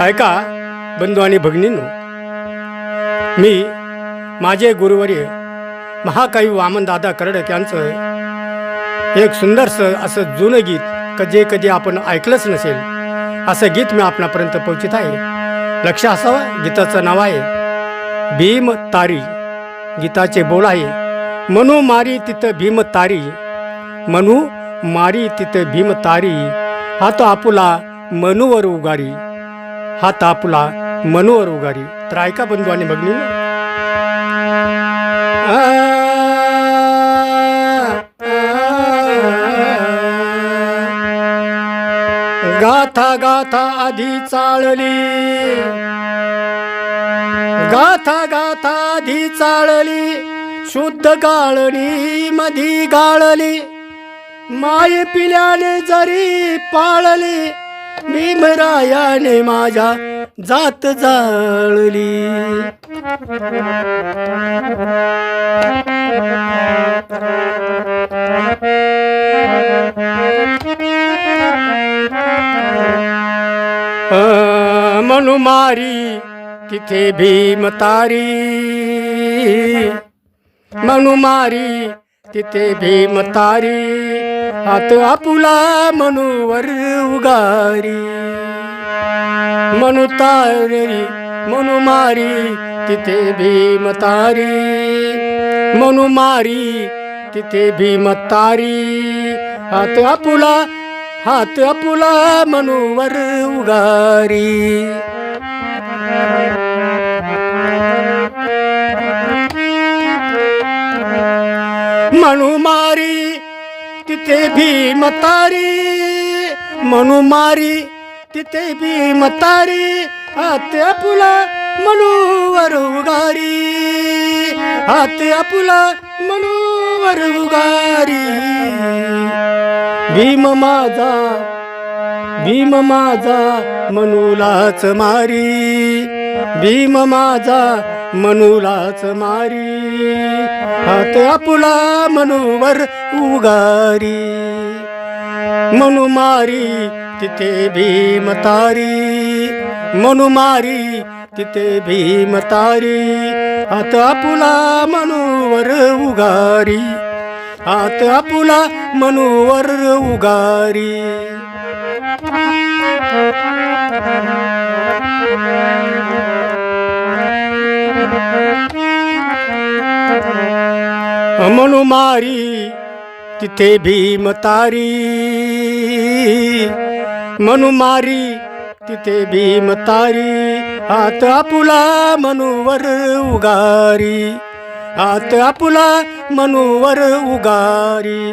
ऐका बंधू आणि भगिनींनो मी माझे गुरुवर्य महाकवी वामनदादा कर्डक यांचं एक सुंदरसं असं जुनं गीत कधी कधी आपण ऐकलंच नसेल. असं गीत मी आपणापर्यंत पोहोचित आहे. लक्ष असावं गीताचं नाव आहे भीम तारी. गीताचे बोल आहे मनू मारी तिथं भीम तारी. मनू मारी तिथं भीम तारी. हात आपुला मनूवर उगारी. हात आपुला मनूवर उगारी. तर ऐका बंधू आणि भगिनी गाथा गाथा आधी चाळली. गाथा गाथा आधी चाळली. शुद्ध गाळणी मधी गाळली. माय पिल्याने जरी पाळली भीमरायाने माझ्या जात जाळली. मारी तिथे भीम तारी. मनु मारी तिथे भीम तारी. हात आपुला मनुवर उगारी. मनु तारी मनु मारी तिथे भीम तारी. मनु मारी तिथे भीम तारी. हात आपुला हात आपुला मनुवर उगारी. म्हणू मारी तिथे भीम तारी. म्हणू मारी तिथे भीम तारी. हात आपुला मनूवर उगारी. हात आपुला मनूवर उगारी. भीम माझा भीम माझा मनुलाच मारी. भीम माझा मनुलाच मारी. हात आपुला मनुवर उगारी. मनु मारी तिथे भीम तारी. मनु मारी तिथे भीम तारी. हात आपुला मनुवर उगारी. हात आपुला मनुवर उगारी. म्हणू मारी तिथे भीम तारी। म्हणू मारी तिथे भीम तारी। हात आपुला मनूवर उगारी। हात आपुला मनूवर उगारी।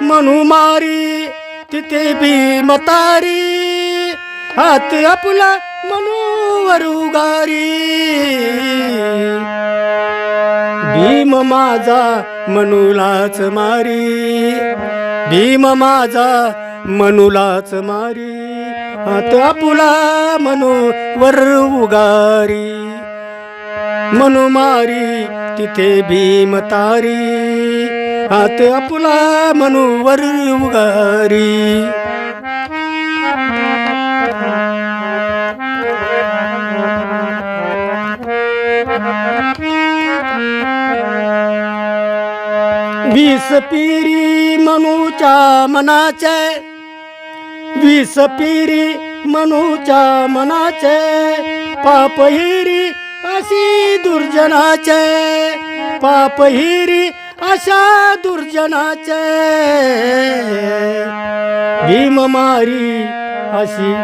म्हणू मारी तिथे भीम तारी हात आपुला मनूवर उगारी. भीम माझा मनुलाच मारी भीम माझा मनुलाच मारी हात आपुला मनू वर उगारी मारी तिथे भीम तारी. हात आपुला मनोवर उगारी. वीस पिरी मनूच्या मनाचे. वीस पिरी मनूच्या मनाचे. पापहिरी अशी दुर्जनाचे. पापहिरी अशा दुर्जनाचे. भीम मारी अशी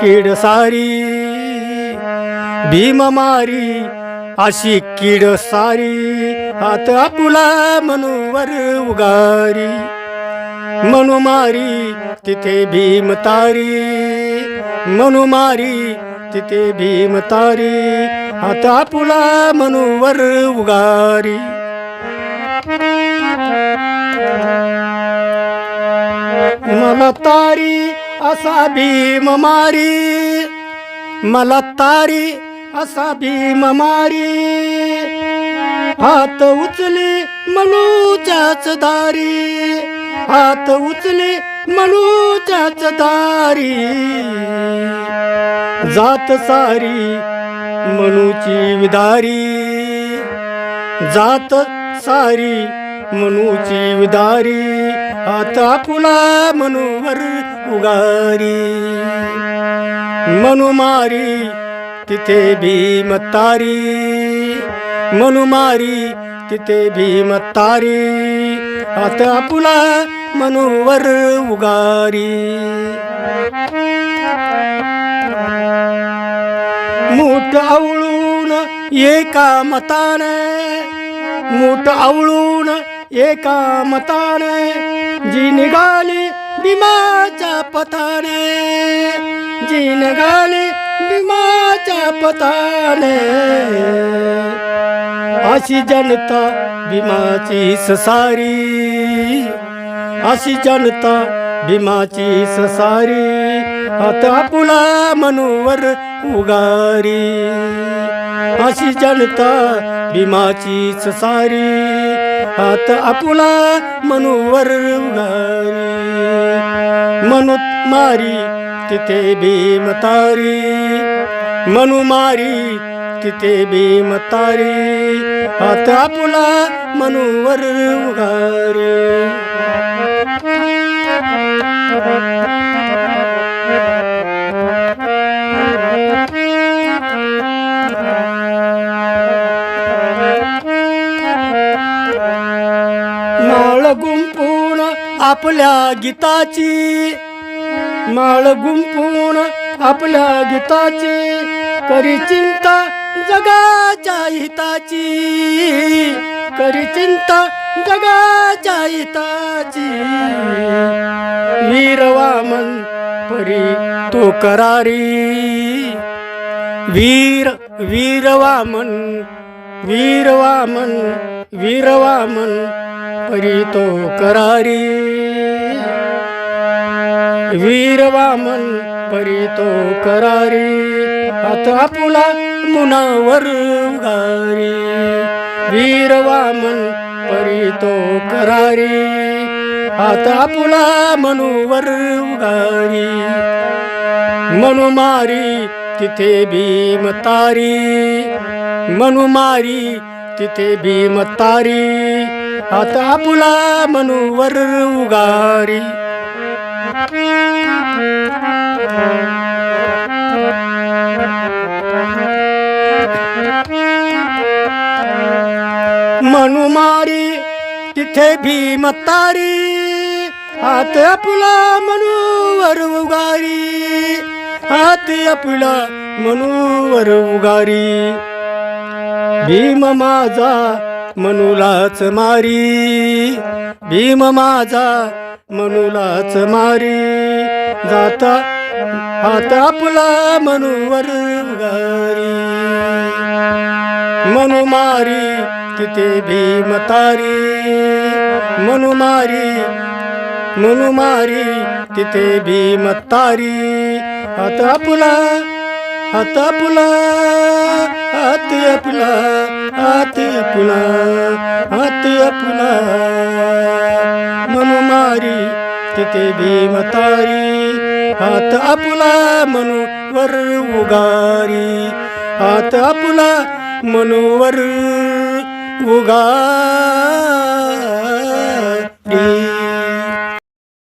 कीड सारी. भीम मारी अशी कीड सारी. हात आपुला मनूवर उगारी. मनु मारी तिथे भीम तारी. मारी तिथे भीम तारी. हात आपुला मनूवर उगारी. मला तारी असा भीम मारी. मला तारी असा भीम मारी. हात उचले मनूच्याच दारी. हात उचले मनूच्याच दारी. जात सारी मनूची विदारी. जात सारी मनूची विदारी आता पुला मनूवर उगारी. मनुमारी तिथे भीम तारी. मनुमारी तिथे भीम तारी. आता पुला मनूवर उगारी. मोठ आवळून एका मताने मूठ आवळून एका मताने जी निघाली भीमाच्या पथाने जी निघाली भीमाच्या पथाने. अशी जनता भीमाची ससारी अशी जनता भीमाची ससारी आता पुला मनोवर उगारी. अशी जनता भीमाची सारी हात आपुला मनुवर उगारी मनुत मारी तिथे भीम तारी. मनु मारी तिथे भीम तारी. आता आपुला मनुवर उगारी गुंपून आपल्या गीताची. माळ गुंपून आपल्या गीताची. करी चिंता जगाच्या हिताची. करी चिंता जगाच्या हिताची. वीरवामन परी तो करारी. वीर वीरवामन वीरवामन वीर वामन तो करारी. वीर वामन परी तो करारी. आता पुला मुनावर उगारी. वीर वामन परी तो करारी. आता पुला मनुवर उगारी. मनुमारी तिथे भीम तारी. मनुमारी तिथे भीम तारी. आता आपुला मनुवर उगारी. मनुमारी तिथे भीम तारी. हात आपला मनुवर उगारी. हात आपला मनूवर उगारी. भीम माझा मनुलाच मारी. भीम माझा मनुलाच मारी. जाता आता आपला मनुवर उगारी मनु मारी तिथे भीम तारी. मनु मारी मनु मारी तिथे भीम तारी. आता आपला हाता पुला हाती आपला हाती आपला हाती आपला. म्हणू मारी तिथे भीमतारी हात आपला म्हणू वर उगारी. हात आपला म्हणू वर उगारी.